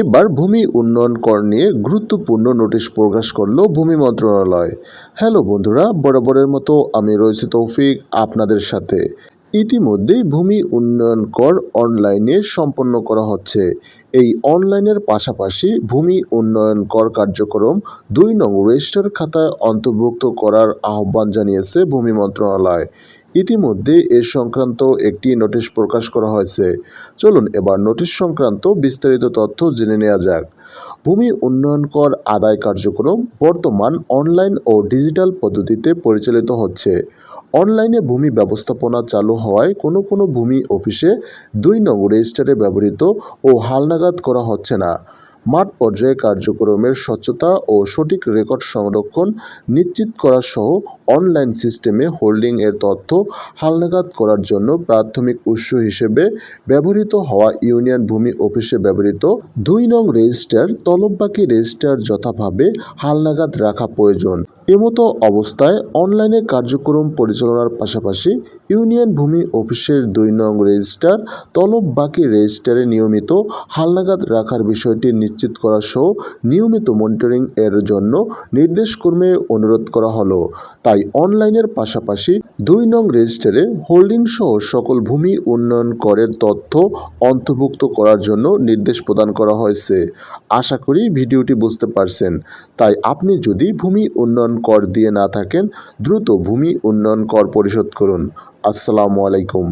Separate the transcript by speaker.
Speaker 1: এবার ভূমি উন্নয়ন কর নিয়ে গুরুত্বপূর্ণ নোটিশ প্রকাশ করল ভূমি মন্ত্রণালয়। হ্যালো বন্ধুরা, বরাবরের মতো আমি রয়েছি তৌফিক আপনাদের সাথে। ইতিমধ্যেই ভূমি উন্নয়ন কর অনলাইনে সম্পন্ন করা হচ্ছে। এই অনলাইনের পাশাপাশি ভূমি উন্নয়ন কর কার্যক্রম দুই নং রেজিস্টার খাতায় অন্তর্ভুক্ত করার আহ্বান জানিয়েছে ভূমি মন্ত্রণালয়। ইতিমধ্যে এ সংক্রান্ত একটি নোটিশ প্রকাশ করা হয়েছে। চলুন এবার নোটিশ সংক্রান্ত বিস্তারিত তথ্য জেনে নেওয়া যাক। ভূমি উন্নয়ন কর আদায় কার্যক্রম বর্তমান অনলাইন ও ডিজিটাল পদ্ধতিতে পরিচালিত হচ্ছে। অনলাইনে ভূমি ব্যবস্থাপনা চালু হওয়ায় কোনো কোনো ভূমি অফিসে দুই নং রেজিস্টারে ব্যবহৃত ও হালনাগাদ করা হচ্ছে না। মাঠ পর্যায়ে কার্যক্রমের স্বচ্ছতা ও সঠিক রেকর্ড সংরক্ষণ নিশ্চিত করা সহ অনলাইন সিস্টেমে হোল্ডিং এর তথ্য হালনাগাদ করার জন্য প্রাথমিক উৎস হিসেবে ব্যবহৃত হওয়া ইউনিয়ন ভূমি অফিসে ব্যবহৃত দুই নং রেজিস্টার তলব বাকি রেজিস্টার যথাভাবে হালনাগাদ রাখা প্রয়োজন। এমতো অবস্থায় অনলাইনে কার্যক্রম পরিচালনার পাশাপাশি ইউনিয়ন ভূমি অফিসের দুই নং রেজিস্টার, তলব বাকি রেজিস্টারে নিয়মিত হালনাগাদ রাখার বিষয়টি নিশ্চিত করা সহ নিয়মিত মনিটরিং এর জন্য নির্দেশক্রমে অনুরোধ করা হলো। তাই অনলাইনের পাশাপাশি দুই নং রেজিস্টারে হোল্ডিং সহ সকল ভূমি উন্নয়ন করের তথ্য অন্তর্ভুক্ত করার জন্য নির্দেশ প্রদান করা হয়েছে। আশা করি ভিডিওটি বুঝতে পারছেন। তাই আপনি যদি ভূমি উন্নয়ন কর দিয়ে না থাকেন দ্রুত ভূমি উন্নয়ন কর পরিশোধ করুন। আসসালামু আলাইকুম।